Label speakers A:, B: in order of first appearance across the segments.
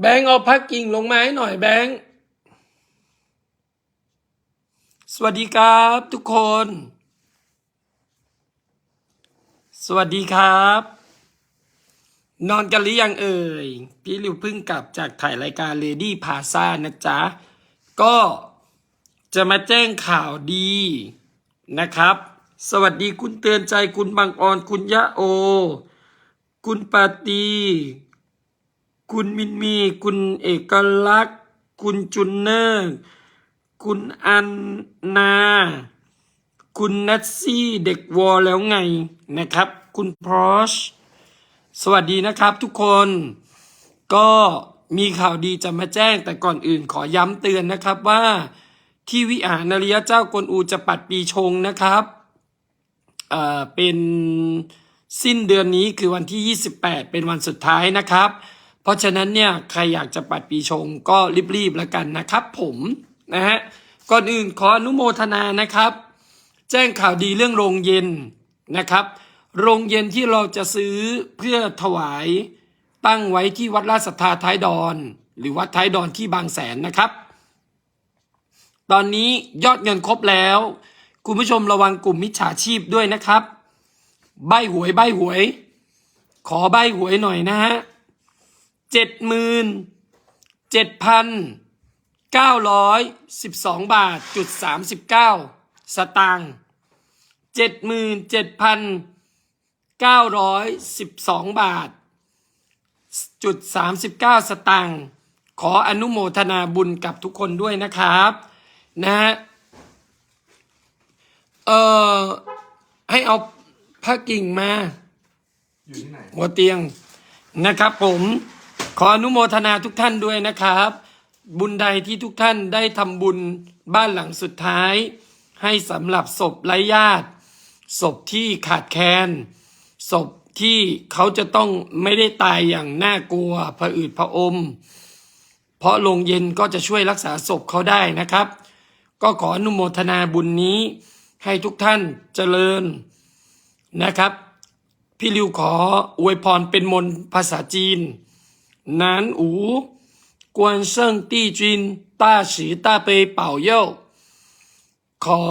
A: แบงค์เอาพักกิ่งลงมาให้หน่อยแบงค์ สวัสดีครับทุกคน สวัสดีครับ นอนกันหรือยังเอ่ย พี่ริวเพิ่งกลับจากถ่ายรายการ Lady p a s a นะจ๊ะ ก็จะมาแจ้งข่าวดีนะครับ สวัสดีคุณเตือนใจคุณบางออนคุณยะโอ คุณปาตี คุณมินมี คุณเอกลักษณ์ คุณจุนเนอร์ คุณอันนา คุณนัทซี่เด็กวอลแล้วไงนะครับ คุณพรอชสวัสดีนะครับทุกคน ก็มีข่าวดีจะมาแจ้งแต่ก่อนอื่นขอย้ำเตือนนะครับว่า ที่วิหารนริยเจ้ากวนอูจะปัดปีชงนะครับเอ่อเป็นสิ้นเดือนนี้คือวันที่ 28 เป็นวันสุดท้ายนะครับ ราะฉะนั้นเนี่ยใครอยากจะปัดปีชงก็รีบๆแล้วกันนะครับ ผมนะฮะก่อนอื่นขออนุโมทนานะครับ แจ้งข่าวดีเรื่องโรงเย็นนะครับ โรงเย็นที่เราจะซื้อเพื่อถวายตั้งไว้ที่วัดราชสัทธาท้ายดอน หรือวัดท้ายดอนที่บางแสนนะครับ ตอนนี้ยอดเงินครบแล้วคุณผู้ชมระวังกลุ่มมิจฉาชีพด้วยนะครับ ใบหวยใบหวย ขอใบหวยหน่อยนะฮะ เจ็ดหมื่นเจ็ดพันเก้าร้อยสิบสองบาทจุดสามสิบเก้าสตางค์เจ็ดหมื่นเจ็ดพันเก้าร้อยสิบสองบาทจุดสามสิบเก้าสตางค์ขออนุโมทนาบุญกับทุกคนด้วยนะครับนะฮะเอ่อให้เอาผ้ากิ่งมา
B: อยู่ที่ไหน
A: หัวเตียงนะครับผม ขออนุโมทนาทุกท่านด้วยนะครับ บุญใดที่ทุกท่านได้ทำบุญบ้านหลังสุดท้าย ให้สำหรับศพไร้ญาติ ศพที่ขาดแคลนศพที่เขาจะต้องไม่ได้ตายอย่างน่ากลัวผะอืดผะอม เพราะโรงเย็นก็จะช่วยรักษาศพเขาได้นะครับ ก็ขออนุโมทนาบุญนี้ให้ทุกท่านเจริญนะครับ พี่ริวขออวยพรเป็นมนภาษาจีน นานอูกวนเซิงตี้จินต้าสีต้าเปยเป่าเย่าขอ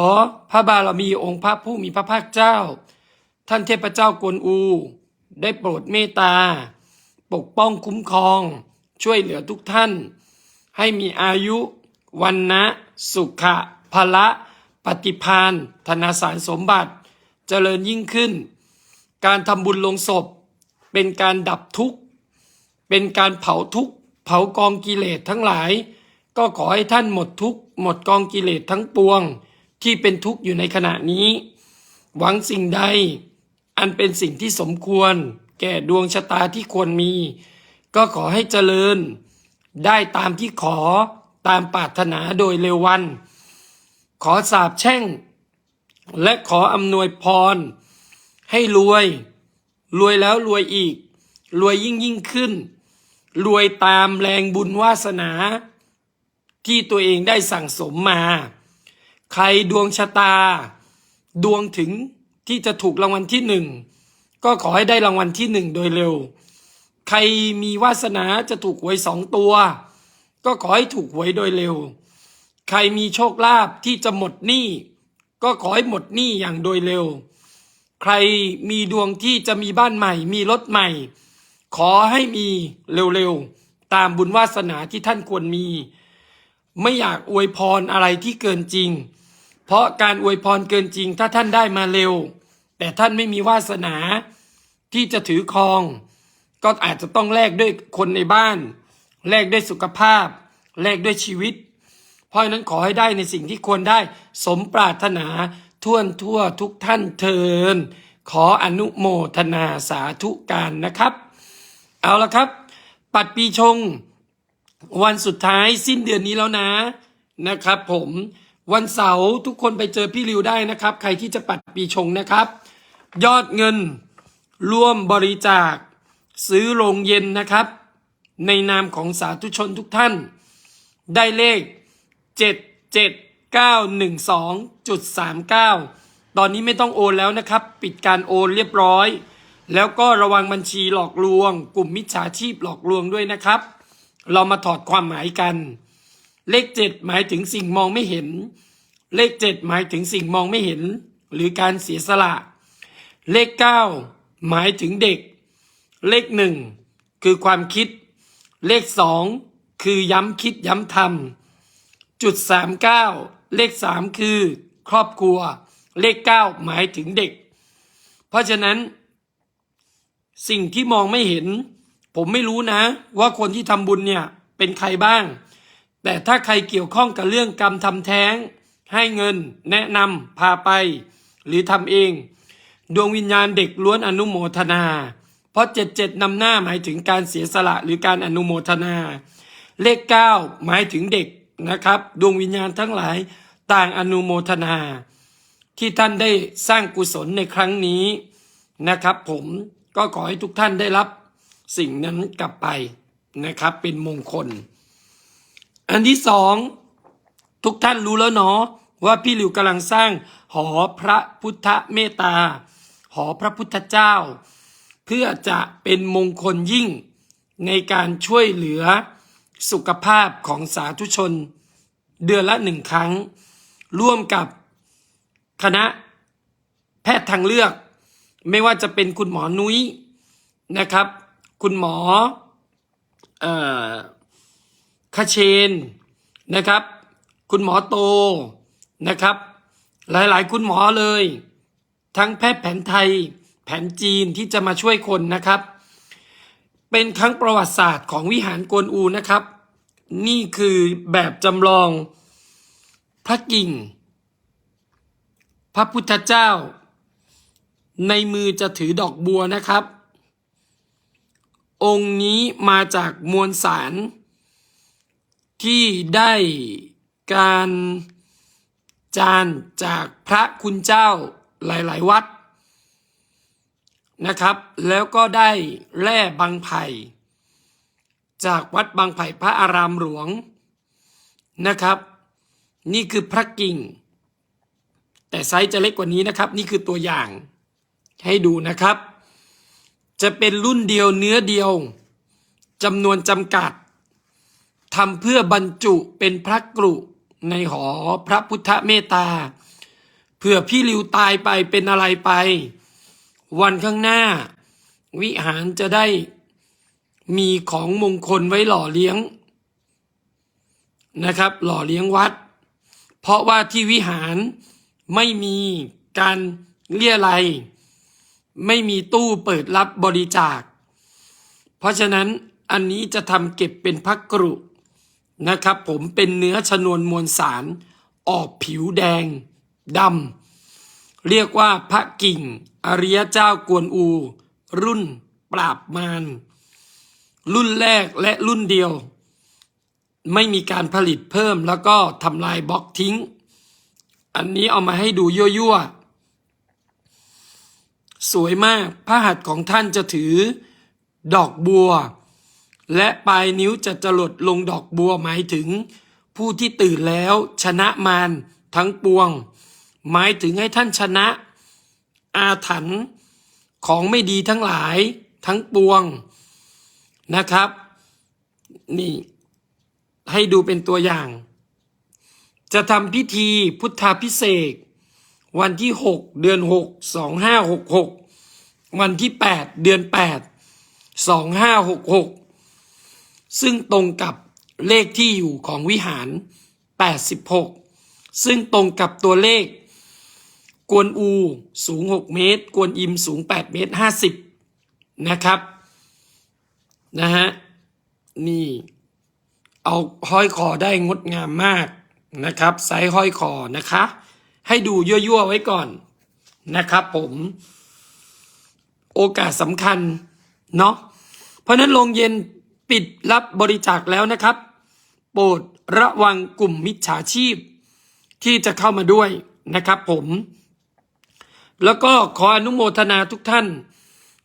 A: พระบารมีองค์พระผู้มีพระภาคเจ้า ท่านเทพเจ้ากวนอู ได้โปรดเมตตา ปกป้องคุ้มครอง ช่วยเหลือทุกท่าน ให้มีอายุวันนะสุขะพละปฏิพานธนาสารสมบัติ เจริญยิ่งขึ้น การทำบุญลงศพ เป็นการดับทุกข์ เป็นการเผาทุกข์เผากองกิเลสทั้งหลาย ก็ขอให้ท่านหมดทุกข์หมดกองกิเลสทั้งปวง ที่เป็นทุกข์อยู่ในขณะนี้ หวังสิ่งใด อันเป็นสิ่งที่สมควร แก่ดวงชะตาที่ควรมี ก็ขอให้เจริญ ได้ตามที่ขอตามปรารถนาโดยเร็ววัน ขอสาบแช่ง และขออำนวยพร ให้รวย รวยแล้วรวยอีก รวยยิ่งยิ่งขึ้น รวยตามแรงบุญวาสนา ที่ตัวเองได้สั่งสมมา ใครดวงชะตา ดวงถึงที่จะถูกรางวัลที่หนึ่งก็ขอให้ได้รางวัลที่หนึ่งโดยเร็ว ใครมีวาสนาจะถูกหวยสองตัว ก็ขอให้ถูกหวยโดยเร็ว ใครมีโชคลาภที่จะหมดหนี้ก็ขอให้หมดหนี้อย่างโดยเร็ว ใครมีดวงที่จะมีบ้านใหม่ มีรถใหม่ ขอให้มีเร็วๆ ตามบุญวาสนาที่ท่านควรมี ไม่อยากอวยพรอะไรที่เกินจริง เพราะการอวยพรเกินจริง ถ้าท่านได้มาเร็ว แต่ท่านไม่มีวาสนาที่จะถือครอง ก็อาจจะต้องแลกด้วยคนในบ้าน แลกด้วยสุขภาพ แลกด้วยชีวิต เพราะนั้นขอให้ได้ในสิ่งที่ควรได้สมปรารถนาท่วนทั่วทุกท่านเทินขออนุโมทนาสาธุการนะครับ เอาละครับ ปัดปีชง วันสุดท้ายสิ้นเดือนนี้แล้วนะนะครับ ผมวันเสาร์ทุกคนไปเจอพี่ริวได้นะครับ ใครที่จะปัดปีชงนะครับ ยอดเงินร่วมบริจาค ซื้อโรงเย็นนะครับ ในนามของสาธุชนทุกท่าน ได้เลข 77912.39 ตอนนี้ไม่ต้องโอนแล้วนะครับ ปิดการโอนเรียบร้อย แล้วก็ระวังบัญชีหลอกลวง กลุ่มมิจฉาชีพหลอกลวงด้วยนะครับ เรามาถอดความหมายกัน เลขเจ็ดหมายถึงสิ่งมองไม่เห็น เลขเจ็ดหมายถึงสิ่งมองไม่เห็น หรือการเสียสละ เลขเก้าหมายถึงเด็ก เลขหนึ่งคือความคิด เลขสองคือย้ำคิดย้ำทำจุดสามเก้าเลขสามคือครอบครัว เลขเก้าหมายถึงเด็ก เพราะฉะนั้น สิ่งที่มองไม่เห็น ผมไม่รู้นะ ว่าคนที่ทำบุญเนี่ยเป็นใครบ้าง แต่ถ้าใครเกี่ยวข้องกับเรื่องกรรมทำแท้ง ให้เงิน แนะนำพาไป หรือทำเอง ดวงวิญญาณเด็กล้วนอนุโมทนา เพราะเจ็ดเจ็ดนำหน้าหมายถึงการเสียสละหรือการอนุโมทนา เลขเก้าหมายถึงเด็กนะครับ ดวงวิญญาณทั้งหลายต่างอนุโมทนา ที่ท่านได้สร้างกุศลในครั้งนี้นะครับผม ก็ขอให้ทุกท่านได้รับสิ่งนั้นกลับไปนะครับ เป็นมงคล อันที่สองทุกท่านรู้แล้วเนาะว่าพี่หลิวกำลังสร้างหอพระพุทธเมตตา หอพระพุทธเจ้า เพื่อจะเป็นมงคลยิ่งในการช่วยเหลือสุขภาพของสาธุชน เดือนละหนึ่งครั้ง ร่วมกับคณะแพทย์ทางเลือก ไม่ว่าจะเป็นคุณหมอนุ้ยนะครับ คุณหมอเอ่อคเชนนะครับ คุณหมอโตนะครับ หลายๆ คุณหมอเลย ทั้งแพทย์แผนไทยแผนจีนที่จะมาช่วยคนนะครับ เป็นครั้งประวัติศาสตร์ของวิหารกวนอูนะครับ นี่คือแบบจำลองพระกิ่ง พระพุทธเจ้า ในมือจะถือดอกบัวนะครับ องค์นี้มาจากมวลสาร ที่ได้การจานจากพระคุณเจ้าหลาย ๆ วัดนะครับ แล้วก็ได้แร่บางไผ่จากวัดบางไผ่พระอารามหลวงนะครับ นี่คือพระกิ่ง แต่ไซส์จะเล็กกว่านี้นะครับ นี่คือตัวอย่าง ให้ดูนะครับ จะเป็นรุ่นเดียวเนื้อเดียวจำนวนจำกัดทำเพื่อบรรจุเป็นพระกรุในหอพระพุทธเมตตาเผื่อพี่ริวตายไปเป็นอะไรไป วันข้างหน้า วิหารจะได้มีของมงคลไว้หล่อเลี้ยงนะครับ หล่อเลี้ยงวัด เพราะว่าที่วิหารไม่มีการเลี่ยไร ไม่มีตู้เปิดรับบริจาค เพราะฉะนั้นอันนี้จะทำเก็บเป็นพักกรุนะครับผมเป็นเนื้อชนวนมวลสาร ออกผิวแดงดำเรียกว่าพระกิ่ง อริยเจ้ากวนอู รุ่นปราบมารรุ่นแรกและรุ่นเดียว ไม่มีการผลิตเพิ่มแล้วก็ทำลายบล็อกทิ้ง อันนี้เอามาให้ดูยั่วๆ สวยมากพระหัตถ์ของท่านจะถือดอกบัว และปลายนิ้วจะจรดลงดอกบัวหมายถึง ผู้ที่ตื่นแล้วชนะมารทั้งปวง หมายถึงให้ท่านชนะ อาถรรพ์ของไม่ดีทั้งหลายทั้งปวงนะครับ นี่ ให้ดูเป็นตัวอย่าง จะทำพิธีพุทธาพิเศษ วันที่ 6 เดือน 6 2566 วันที่ 8 เดือน 8 2566 ซึ่งตรงกับเลขที่อยู่ของวิหาร 86 ซึ่งตรงกับตัวเลข กวนอูสูง 6 เมตร กวนอิมสูง 8 เมตร 50 นะครับนะฮะนี่เอาห้อยคอได้งดงามมากนะครับไซส์ห้อยคอนะคะ ให้ดูยั่วๆไว้ก่อนนะครับผมโอกาสสำคัญเนาะเพราะนั้นโรงเย็นปิดรับบริจาคแล้วนะครับ โปรดระวังกลุ่มมิจฉาชีพ ที่จะเข้ามาด้วยนะครับผม แล้วก็ขออนุโมทนาทุกท่าน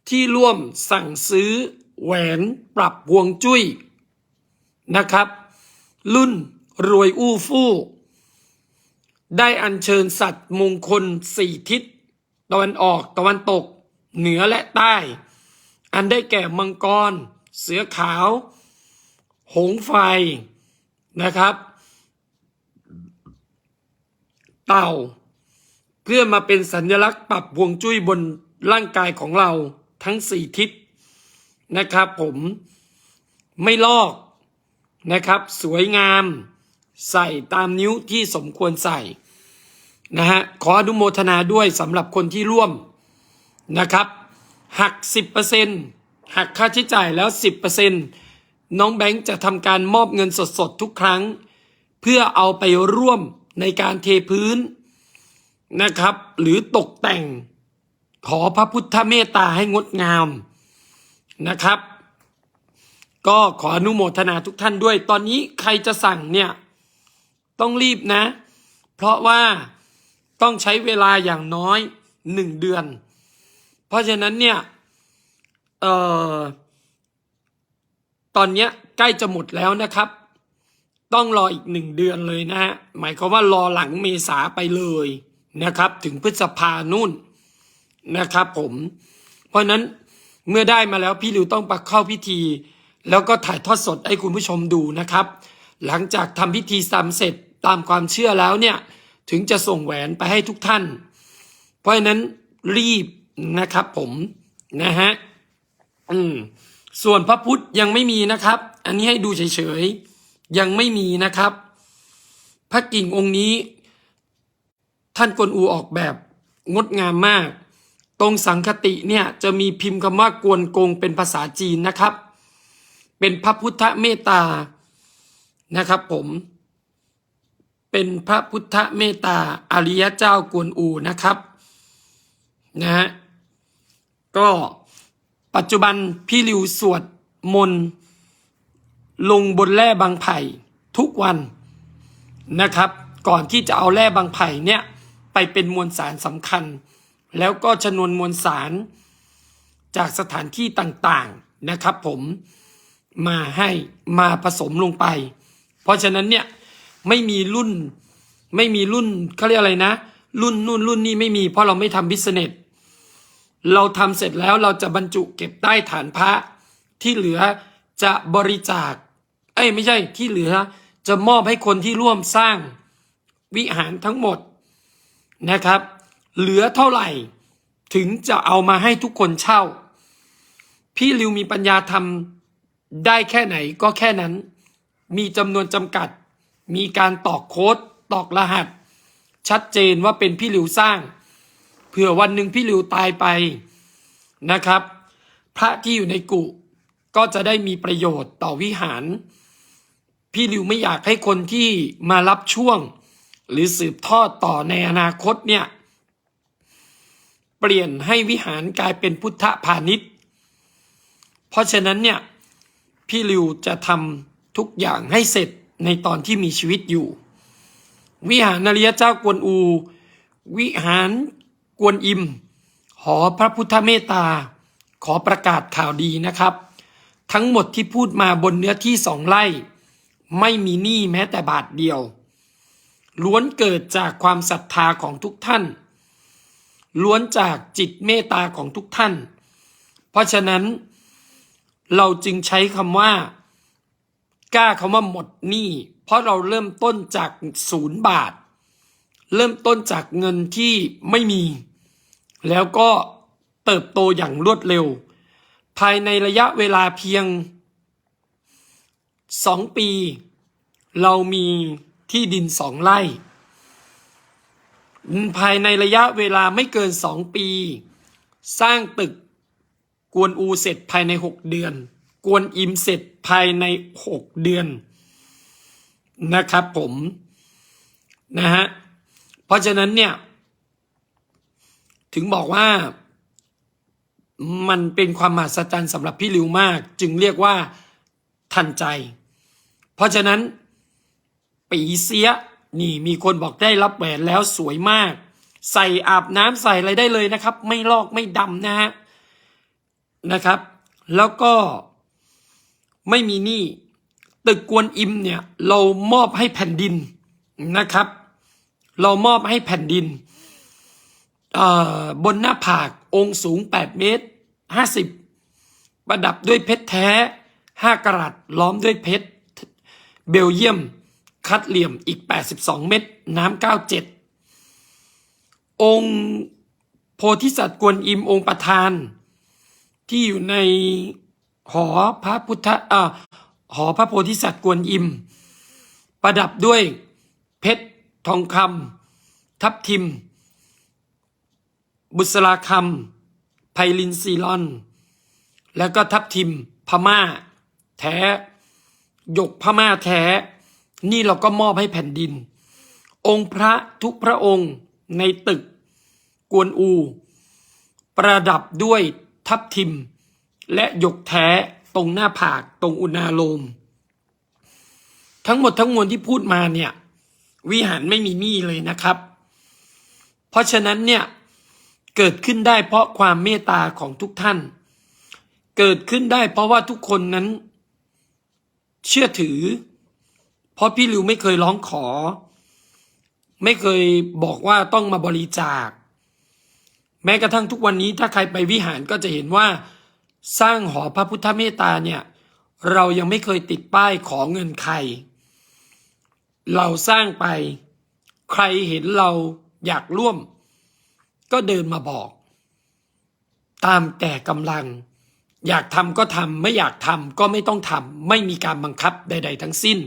A: ที่ร่วมสั่งซื้อแหวนปรับวงจุ้ยนะครับ รุ่นรวยอู้ฟู่ ได้อัญเชิญสัตว์มงคลสี่ทิศ ตะวันออกตะวันตก เหนือและใต้ อันได้แก่มังกร เสือขาว หงไฟนะครับ เต่า เพื่อมาเป็นสัญลักษณ์ปรับพวงจุ้ยบนร่างกายของเราทั้งสี่ทิศนะครับ ผมไม่ลอกนะครับ สวยงาม ใส่ตามนิ้วที่สมควรใส่ นะฮะขออนุโมทนาด้วยสำหรับคนที่ร่วมนะครับ หัก 10%หักค่าใช้จ่ายแล้ว 10%น้องแบงค์จะทำการมอบเงินสดๆทุกครั้ง เพื่อเอาไปร่วมในการเทพื้นนะครับ หรือตกแต่ง ขอพระพุทธเมตตาให้งดงามนะครับ ก็ขออนุโมทนาทุกท่านด้วย ตอนนี้ใครจะสั่งเนี่ย ต้องรีบนะ เพราะว่า ต้องใช้เวลาอย่างน้อยหนึ่งเดือน เพราะฉะนั้นเนี่ยเอ่อตอนเนี้ยใกล้จะหมดแล้วนะครับ ต้องรออีกหนึ่งเดือนเลยนะฮะหมายความว่ารอหลังเมษาไปเลยนะครับ ถึงพฤษภานู่นนะครับ ผม เพราะนั้นเมื่อได้มาแล้วพี่ลิวต้องไปเข้าพิธี แล้วก็ถ่ายทอดสดให้คุณผู้ชมดูนะครับ หลังจากทำพิธีซ้ำเสร็จตามความเชื่อแล้วเนี่ย ถึงจะส่งแหวนไปให้ทุกท่าน เพราะฉะนั้นรีบนะครับผมนะฮะอืมส่วนพระพุทธยังไม่มีนะครับ อันนี้ให้ดูเฉยๆ ยังไม่มีนะครับ พระกิ่งองค์นี้ ท่านกวนอูออกแบบงดงามมาก ตรงสังคติเนี่ยจะมีพิมพ์คำว่ากวนกงเป็นภาษาจีนนะครับ เป็นพระพุทธเมตตานะครับผม เป็นพระพุทธเมตตาอริยเจ้ากวนอูนะครับนะฮะก็ปัจจุบันพี่ริวสวดมนต์ลงบนแร่บางไผ่ทุกวันนะครับ ก่อนที่จะเอาแร่บางไผ่เนี่ยไปเป็นมวลสารสำคัญ แล้วก็ชนวนมวลสารจากสถานที่ต่างๆนะครับผมมาให้มาผสมลงไป เพราะฉะนั้นเนี่ย ไม่มีรุ่น ไม่มีรุ่นเขาเรียกอะไรนะ รุ่นนู่นรุ่นนี้ไม่มีเพราะเราไม่ทำบิสเนสเราทำเสร็จแล้วเราจะบรรจุเก็บใต้ฐานพระที่เหลือจะบริจาค เอ้ยไม่ใช่ที่เหลือจะมอบให้คนที่ร่วมสร้างวิหารทั้งหมดนะครับ เหลือเท่าไหร่ถึงจะเอามาให้ทุกคนเช่า พี่ริวมีปัญญาทำได้แค่ไหนก็แค่นั้น มีจำนวนจำกัด มีการตอกโค้ดตอกรหัส ชัดเจนว่าเป็นพี่ริวสร้าง เผื่อวันหนึ่งพี่หลิวตายไปนะครับ พระที่อยู่ในกุก็จะได้มีประโยชน์ต่อวิหาร พี่หลิวไม่อยากให้คนที่มารับช่วง หรือสืบทอดต่อในอนาคตเนี่ยเปลี่ยนให้วิหารกลายเป็นพุทธพาณิชย์ เพราะฉะนั้นเนี่ยพี่ลิวจะทำทุกอย่างให้เสร็จ ในตอนที่มีชีวิตอยู่ วิหารนริยเจ้ากวนอู วิหารกวนอิม หอพระพุทธเมตตา ขอประกาศข่าวดีนะครับ ทั้งหมดที่พูดมาบนเนื้อที่สองไร่ ไม่มีหนี้แม้แต่บาทเดียว ล้วนเกิดจากความศรัทธาของทุกท่าน ล้วนจากจิตเมตตาของทุกท่าน เพราะฉะนั้นเราจึงใช้คำว่า กล้าคำว่าหมดหนี้ เพราะเราเริ่มต้นจากศูนย์บาท เริ่มต้นจากเงินที่ไม่มี แล้วก็เติบโตอย่างรวดเร็ว ภายในระยะเวลาเพียงสองปี เรามีที่ดินสองไร่ ภายในระยะเวลาไม่เกินสองปี สร้างตึกกวนอูเสร็จภายในหกเดือน กวนอิมเสร็จภายในหกเดือนนะครับผมนะฮะเพราะฉะนั้นเนี่ยถึงบอกว่ามันเป็นความมหัศจรรย์สำหรับพี่ลิวมาก จึงเรียกว่าทันใจ เพราะฉะนั้นปีเสียนี่มีคนบอกได้รับแหวนแล้วสวยมาก ใส่อาบน้ำใส่อะไรได้เลยนะครับ ไม่ลอกไม่ดำนะฮะนะครับ แล้วก็ ไม่มีหนี้ตึกกวนอิมเนี่ยเรามอบให้แผ่นดินนะครับ เรามอบให้แผ่นดินบนหน้าผากองค์สูง 8 เมตร 50 ประดับด้วยเพชรแท้ 5กรัตล้อมด้วยเพชร เบลเยียม คัดเหลี่ยมอีก 82 เม็ดน้ำ97 องค์โพธิสัตว์กวนอิมองค์ประธาน ที่อยู่ใน หอพระพุทธอ่าหอพระโพธิสัตว์กวนอิม ประดับด้วยเพชรทองคำทับทิม บุษราคำไพลินซีลอน แล้วก็ทับทิมพม่า แท้หยกพม่าแท้ นี่เราก็มอบให้แผ่นดิน องค์พระทุกพระองค์ในตึกกวนอู ประดับด้วยทับทิม และหยกแท้ตรงหน้าผากตรงอุณาโลม ทั้งหมดทั้งมวลที่พูดมาเนี่ย วิหารไม่มีหนี้เลยนะครับ เพราะฉะนั้นเนี่ยเกิดขึ้นได้เพราะความเมตตาของทุกท่าน เกิดขึ้นได้เพราะว่าทุกคนนั้น เชื่อถือ เพราะพี่ลิวไม่เคยร้องขอ ไม่เคยบอกว่าต้องมาบริจาค แม้กระทั่งทุกวันนี้ถ้าใครไปวิหารก็จะเห็นว่า สร้างหอพระพุทธเมตตาเนี่ย เรายังไม่เคยติดป้ายขอเงินใคร เราสร้างไป ใครเห็นเราอยากร่วม ก็เดินมาบอก ตามแต่กำลัง อยากทำก็ทำไม่อยากทำก็ไม่ต้องทำไม่มีการบังคับใด ๆ ทั้งสิ้น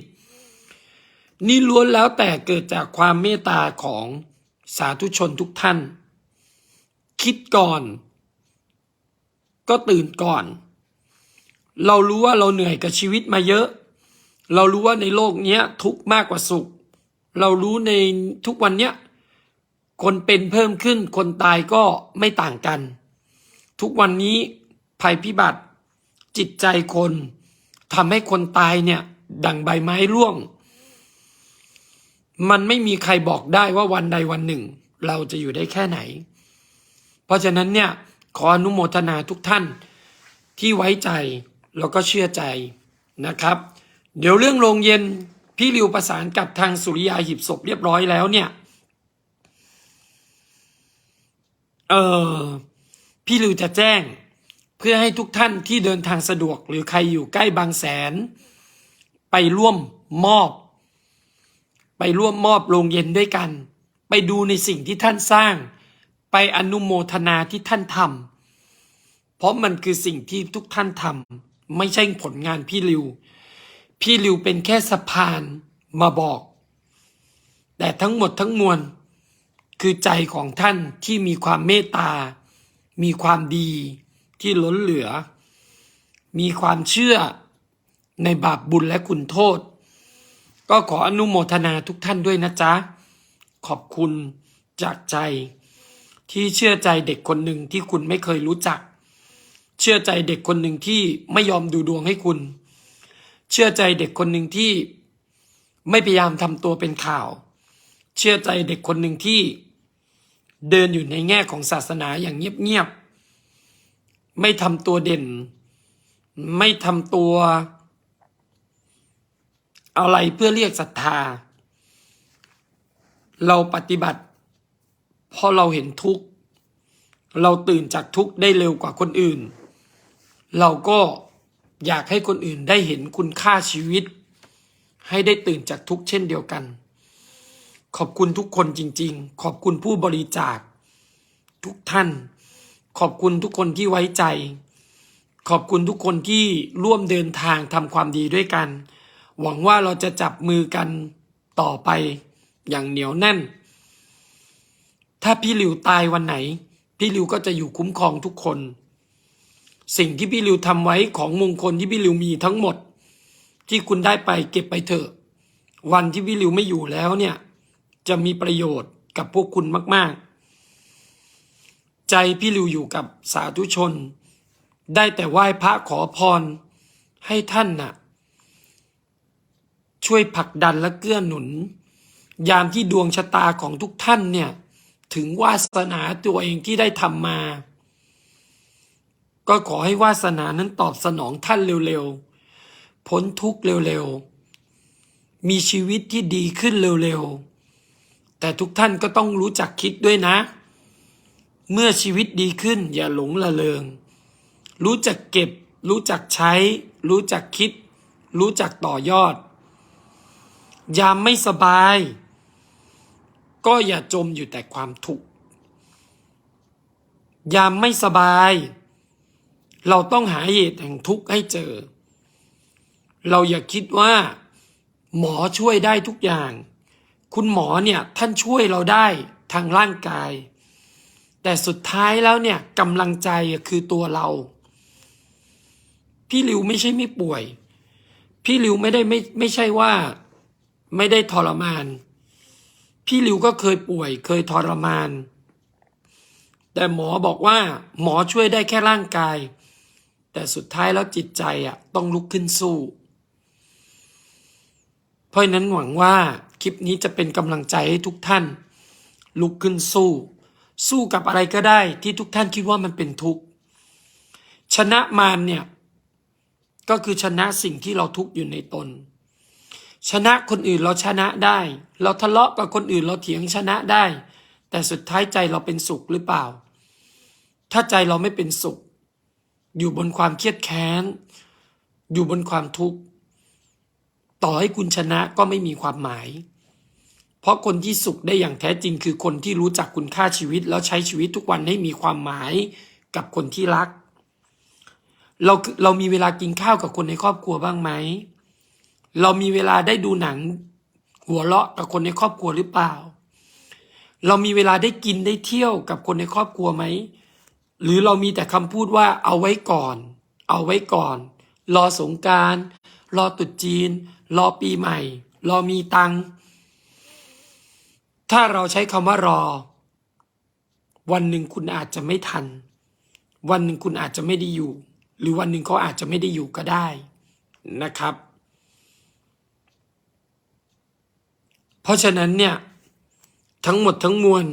A: นี่ล้วนแล้วแต่เกิดจากความเมตตาของสาธุชนทุกท่าน คิดก่อน ก็ตื่นก่อน เรารู้ว่าเราเหนื่อยกับชีวิตมาเยอะ เรารู้ว่าในโลกเนี้ยทุกมากกว่าสุข เรารู้ในทุกวันเนี้ยคนเป็นเพิ่มขึ้น คนตายก็ไม่ต่างกัน ทุกวันนี้ภัยพิบัติ จิตใจคนทำให้คนตายเนี่ย ดังใบไม้ร่วง มันไม่มีใครบอกได้ว่าวันใดวันหนึ่ง เราจะอยู่ได้แค่ไหน เพราะฉะนั้นเนี่ย ขออนุโมทนาทุกท่านที่ไว้ใจแล้วก็เชื่อใจนะครับ เดี๋ยวเรื่องโรงเย็นพี่ริวประสานกับทางสุริยาหีบศพเรียบร้อยแล้วเนี่ย เออพี่ริวจะแจ้งเพื่อให้ทุกท่านที่เดินทางสะดวก หรือใครอยู่ใกล้บางแสน ไปร่วมมอบ ไปร่วมมอบโรงเย็นด้วยกัน ไปดูในสิ่งที่ท่านสร้าง ไปอนุโมทนาที่ท่านทำเพราะมันคือสิ่งที่ทุกท่านทำไม่ใช่ผลงานพี่ริว พี่ริวเป็นแค่สะพานมาบอก แต่ทั้งหมดทั้งมวล คือใจของท่านที่มีความเมตตา มีความดีที่ล้นเหลือ มีความเชื่อในบาปบุญและคุณโทษ ก็ขออนุโมทนาทุกท่านด้วยนะจ๊ะ ขอบคุณจากใจ ที่เชื่อใจเด็กคนหนึ่งที่คุณไม่เคยรู้จัก เชื่อใจเด็กคนหนึ่งที่ไม่ยอมดูดวงให้คุณ เชื่อใจเด็กคนหนึ่งที่ไม่พยายามทำตัวเป็นข่าว เชื่อใจเด็กคนหนึ่งที่เดินอยู่ในแง่ของศาสนาอย่างเงียบๆ ไม่ทำตัวเด่น ไม่ทำตัว อะไรเพื่อเรียกศรัทธา เราปฏิบัติ เพราะเราเห็นทุกข์เราตื่นจากทุกข์ได้เร็วกว่าคนอื่น เราก็อยากให้คนอื่นได้เห็นคุณค่าชีวิต ให้ได้ตื่นจากทุกข์เช่นเดียวกัน ขอบคุณทุกคนจริง ๆ ขอบคุณผู้บริจาค ทุกท่าน ขอบคุณทุกคนที่ไว้ใจ ขอบคุณทุกคนที่ร่วมเดินทางทำความดีด้วยกัน หวังว่าเราจะจับมือกันต่อไปอย่างเหนียวแน่น ถ้าพี่หลิวตายวันไหน พี่หลิวก็จะอยู่คุ้มครองทุกคน สิ่งที่พี่หลิวทำไว้ของมงคลที่พี่หลิวมีทั้งหมด ที่คุณได้ไปเก็บไปเถอะ วันที่พี่หลิวไม่อยู่แล้วเนี่ย จะมีประโยชน์กับพวกคุณมาก ๆ ใจพี่หลิวอยู่กับสาธุชน ได้แต่ไหว้พระขอพรให้ท่านน่ะ ช่วยผลักดันและเกื้อหนุน ยามที่ดวงชะตาของทุกท่านเนี่ย ถึงวาสนาตัวเองที่ได้ทำมา ก็ขอให้วาสนานั้นตอบสนองท่านเร็วๆ พ้นทุกข์เร็วๆ มีชีวิตที่ดีขึ้นเร็วๆ แต่ทุกท่านก็ต้องรู้จักคิดด้วยนะ เมื่อชีวิตดีขึ้นอย่าหลงละเลง รู้จักเก็บ รู้จักใช้ รู้จักคิด รู้จักต่อยอด ยามไม่สบาย ก็อย่าจมอยู่แต่ความทุกข์ยามไม่สบาย เราต้องหาเหตุแห่งทุกข์ให้เจอ เราอย่าคิดว่า หมอช่วยได้ทุกอย่าง คุณหมอเนี่ยท่านช่วยเราได้ทางร่างกาย แต่สุดท้ายแล้วเนี่ยกำลังใจคือตัวเรา พี่ริวไม่ใช่ไม่ป่วย พี่ริวไม่ได้ไม่ไม่ใช่ว่า ไม่ได้ทรมาน พี่ริวก็เคยป่วยเคยทรมาน แต่หมอบอกว่าหมอช่วยได้แค่ร่างกาย แต่สุดท้ายแล้วจิตใจอะต้องลุกขึ้นสู้ เพราะฉะนั้นหวังว่าคลิปนี้จะเป็นกำลังใจให้ทุกท่าน ลุกขึ้นสู้ สู้กับอะไรก็ได้ที่ทุกท่านคิดว่ามันเป็นทุกข์ชนะมารเนี่ยก็คือชนะสิ่งที่เราทุกข์อยู่ในตน ชนะคนอื่นเราชนะได้ เราทะเลาะกับคนอื่นเราเถียงชนะได้ แต่สุดท้ายใจเราเป็นสุขหรือเปล่า ถ้าใจเราไม่เป็นสุข อยู่บนความเครียดแค้น อยู่บนความทุกข์ ต่อให้คุณชนะก็ไม่มีความหมาย เพราะคนที่สุขได้อย่างแท้จริง คือคนที่รู้จักคุณค่าชีวิต แล้วใช้ชีวิตทุกวันให้มีความหมายกับคนที่รัก เราเรามีเวลากินข้าวกับคนในครอบครัวบ้างไหม เรามีเวลาได้ดูหนัง หัวเราะกับคนในครอบครัวหรือเปล่า เรามีเวลาได้กินได้เที่ยวกับคนในครอบครัวไหม หรือเรามีแต่คำพูดว่าเอาไว้ก่อน เอาไว้ก่อน รอสงการรอตรุษจีน รอปีใหม่ รอมีตังถ้าเราใช้คำว่ารอ วันหนึ่งคุณอาจจะไม่ทัน วันหนึ่งคุณอาจจะไม่ได้อยู่ หรือวันหนึ่งเขาอาจจะไม่ได้อยู่ก็ได้นะครับ เพราะฉะนั้นเนี่ยทั้งหมดทั้งมวล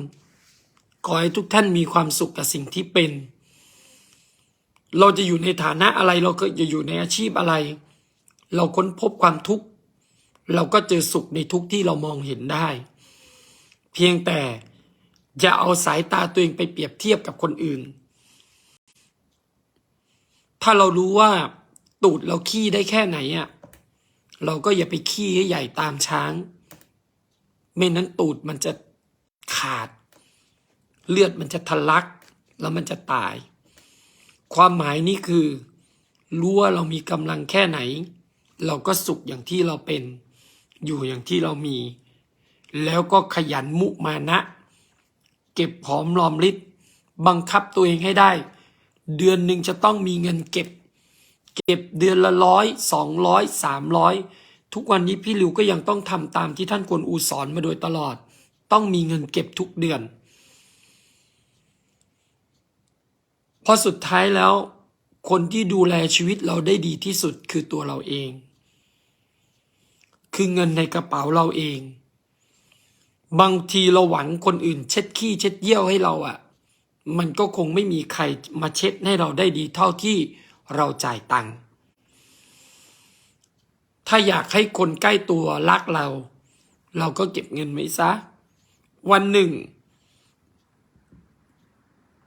A: ขอให้ทุกท่านมีความสุขกับสิ่งที่เป็น เราจะอยู่ในฐานะอะไร เราก็จะอยู่ในอาชีพอะไร เราค้นพบความทุกข์ เราก็เจอสุขในทุกที่เรามองเห็นได้ เพียงแต่อย่าเอาสายตาตัวเองไปเปรียบเทียบกับคนอื่น ถ้าเรารู้ว่าตูดเราขี้ได้แค่ไหนอะ เราก็อย่าไปขี้ให้ใหญ่ตามช้าง ไม่นั้นตูดมันจะขาด เลือดมันจะทะลัก แล้วมันจะตาย ความหมายนี่คือรู้ว่าเรามีกำลังแค่ไหน เราก็สุขอย่างที่เราเป็น อยู่อย่างที่เรามี แล้วก็ขยันมุมานะ เก็บหอมรอมริบบังคับตัวเองให้ได้ เดือนหนึ่งจะต้องมีเงินเก็บ เก็บเดือนละร้อยสองร้อยสามร้อย ทุกวันนี้พี่ริวก็ยังต้องทำตามที่ท่านกวนอูสอนมาโดยตลอด ต้องมีเงินเก็บทุกเดือนเพราะสุดท้ายแล้ว คนที่ดูแลชีวิตเราได้ดีที่สุดคือตัวเราเอง คือเงินในกระเป๋าเราเอง บางทีเราหวังคนอื่น เช็ดขี้เช็ดเยี่ยวให้เราอะ่ะ มันก็คงไม่มีใครมาเช็ดให้เราได้ดีเท่าที่เราจ่ายตังค์ ถ้าอยากให้คนใกล้ตัวรักเรา เราก็เก็บเงินไว้ซะ วันหนึ่ง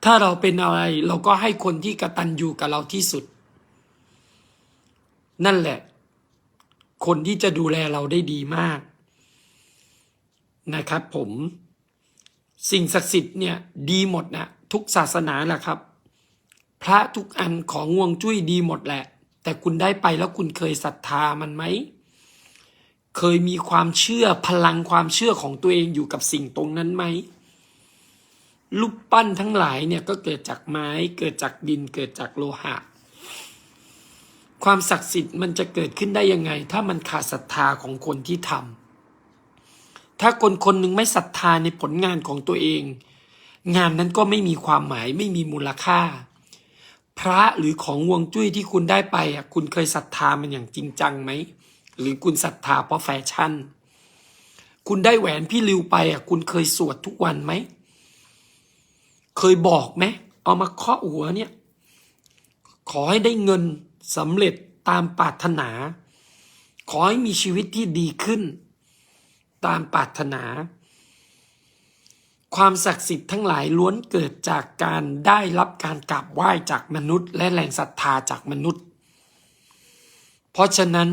A: ถ้าเราเป็นอะไร เราก็ให้คนที่กระตันอยู่กับเราที่สุด นั่นแหละ คนที่จะดูแลเราได้ดีมาก นะครับผมสิ่งศักดิ์สิทธิ์เนี่ยดีหมดนะทุกศาสนาแหละครับ พระทุกอันของงวงจุ้ยดีหมดแหละ แต่คุณได้ไปแล้วคุณเคยศรัทธามันไหม เคยมีความเชื่อพลังความเชื่อของตัวเองอยู่กับสิ่งตรงนั้นไหมรูปปั้นทั้งหลายเนี่ยก็เกิดจากไม้เกิดจากดินเกิดจากโลหะ ความศักดิ์สิทธิ์มันจะเกิดขึ้นได้ยังไง ถ้ามันขาดศรัทธาของคนที่ทำถ้าคนคนหนึ่งไม่ศรัทธาในผลงานของตัวเอง งานนั้นก็ไม่มีความหมายไม่มีมูลค่า พระหรือของวงจุ้ยที่คุณได้ไปอะคุณเคยศรัทธามันอย่างจริงจังไหมหรือคุณศรัทธาเพราะแฟชั่น คุณได้แหวนพี่ริวไปอะคุณเคยสวดทุกวันไหมเคยบอกไหมเอามาเคาะหัวเนี่ย ขอให้ได้เงินสำเร็จตามปรารถนา ขอให้มีชีวิตที่ดีขึ้น ตามปรารถนา ความศักดิ์สิทธิ์ทั้งหลายล้วนเกิดจากการได้รับการกราบไหว้จากมนุษย์ และแรงศรัทธาจากมนุษย์ เพราะฉะนั้น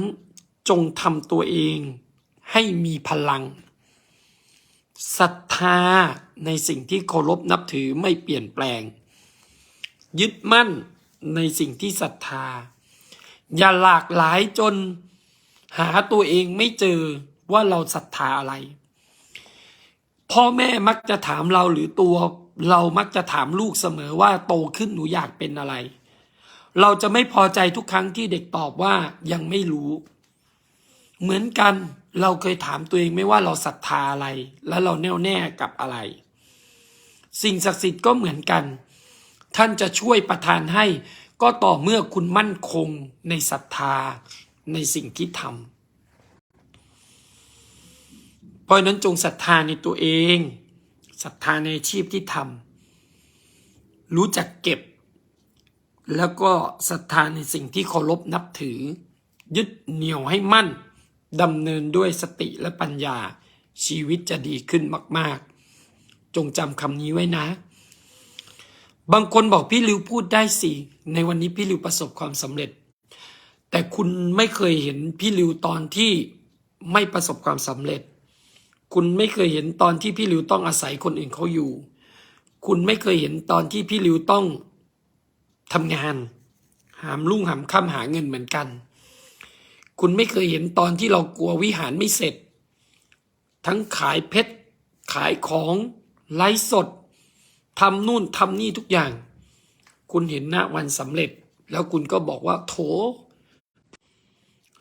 A: จงทำตัวเองให้มีพลังศรัทธาในสิ่งที่เคารพนับถือไม่เปลี่ยนแปลง ยึดมั่นในสิ่งที่ศรัทธา อย่าหลากหลายจนหาตัวเองไม่เจอว่าเราศรัทธาอะไร พ่อแม่มักจะถามเราหรือตัว เรามักจะถามลูกเสมอว่าโตขึ้นหนูอยากเป็นอะไร เราจะไม่พอใจทุกครั้งที่เด็กตอบว่ายังไม่รู้ เหมือนกันเราเคยถามตัวเองไม่ว่าเราศรัทธาอะไร และเราแน่วแน่กับอะไร สิ่งศักดิ์สิทธิ์ก็เหมือนกัน ท่านจะช่วยประทานให้ก็ต่อเมื่อคุณมั่นคงในศรัทธาในสิ่งที่ทำเพ ราะนั้นจงศรัทธาในตัวเองศรัทธาในอาชีพที่ทำรู้จักเก็บ แล้วก็ศรัทธาในสิ่งที่เคารพนับถือ ยึดเหนี่ยวให้มั่นดำเนินด้วยสติและปัญญาชีวิตจะดีขึ้นมาก ๆ จงจำคำนี้ไว้นะ บางคนบอกพี่ลิวพูดได้สิ ในวันนี้พี่ลิวประสบความสำเร็จ แต่คุณไม่เคยเห็นพี่ลิวตอนที่ไม่ประสบความสำเร็จ คุณไม่เคยเห็นตอนที่พี่ลิวต้องอาศัยคนอื่นเขาอยู่ คุณไม่เคยเห็นตอนที่พี่ลิวต้องทำงาน หามรุ่งหามค่ำหาเงินเหมือนกัน คุณไม่เคยเห็นตอนที่เรากลัววิหารไม่เสร็จ ทั้งขายเพชร ขายของไลฟ์สดทำนู่นทำนี่ทุกอย่าง คุณเห็นหน้าวันสำเร็จ แล้วคุณก็บอกว่าโถ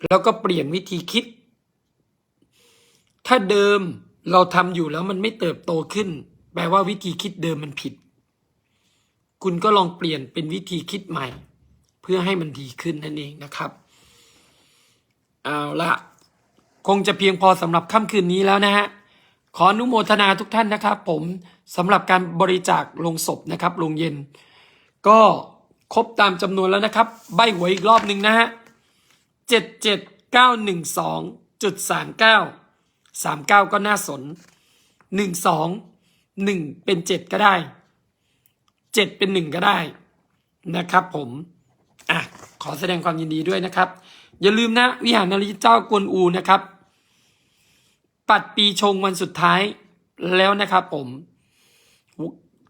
A: แล้วก็เปลี่ยนวิธีคิด ถ้าเดิมเราทำอยู่แล้วมันไม่เติบโตขึ้น แปลว่าวิธีคิดเดิมมันผิด คุณก็ลองเปลี่ยนเป็นวิธีคิดใหม่ เพื่อให้มันดีขึ้นนั่นเองนะครับเอาละคงจะเพียงพอสำหรับค่ำคืนนี้แล้วนะฮะขออนุโมทนาทุกท่านนะครับ ผมสำหรับการบริจาคลงศพนะครับลงเย็น ก็ครบตามจำนวนแล้วนะครับ ใบหวยอีกรอบหนึ่งนะฮะเจ็ดเจ็ดเก้าหนึ่งสองจุดสามเก้า สามเก้าก็น่าสนหนึ่งสองหนึ่งเป็นเจ็ดก็ได้เจ็ดเป็นหนึ่งก็ได้นะครับผมอะขอแสดงความยินดีด้วยนะครับ อย่าลืมนะ วิหารนาริเจ้ากวนอูนะครับ ปัดปีชงวันสุดท้ายแล้วนะครับผม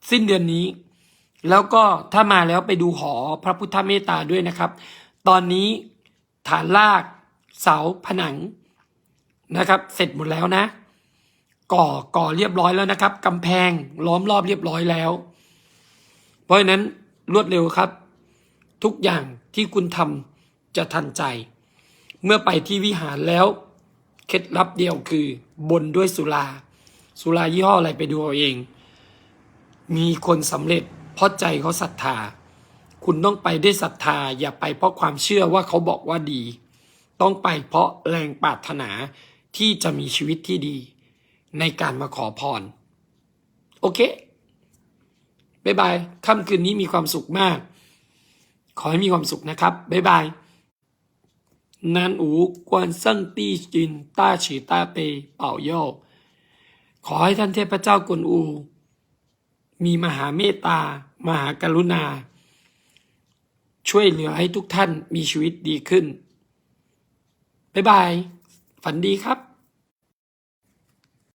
A: สิ้นเดือนนี้ แล้วก็ถ้ามาแล้วไปดูหอพระพุทธเมตตาด้วยนะครับ ตอนนี้ฐานลากเสาผนัง นะครับ เสร็จหมดแล้วนะ ก่อก่อเรียบร้อยแล้วนะครับกำแพงล้อมรอบเรียบร้อยแล้ว เพราะฉะนั้นรวดเร็วครับ ทุกอย่างที่คุณทำจะทันใจ เมื่อไปที่วิหารแล้วเคล็ดลับเดียวคือบนด้วยสุราสุรายี่ห้ออะไรไปดูเอาเอง มีคนสำเร็จเพราะใจเขาศรัทธา คุณต้องไปด้วยศรัทธา อย่าไปเพราะความเชื่อว่าเขาบอกว่าดี ต้องไปเพราะแรงปรารถนา ที่จะมีชีวิตที่ดีในการมาขอพร โอเคบายบายค่ำคืนนี้มีความสุขมาก ขอให้มีความสุขนะครับบายบายนานอูกวนเซิ่งตี้จินต้าฉีต้าเปเป่าโยกขอให้ท่านเทพเจ้ากวนอู มีมหาเมตตา มหากรุณา ช่วยเหลือให้ทุกท่านมีชีวิตดีขึ้น บ๊ายบาย ฝันดีครับ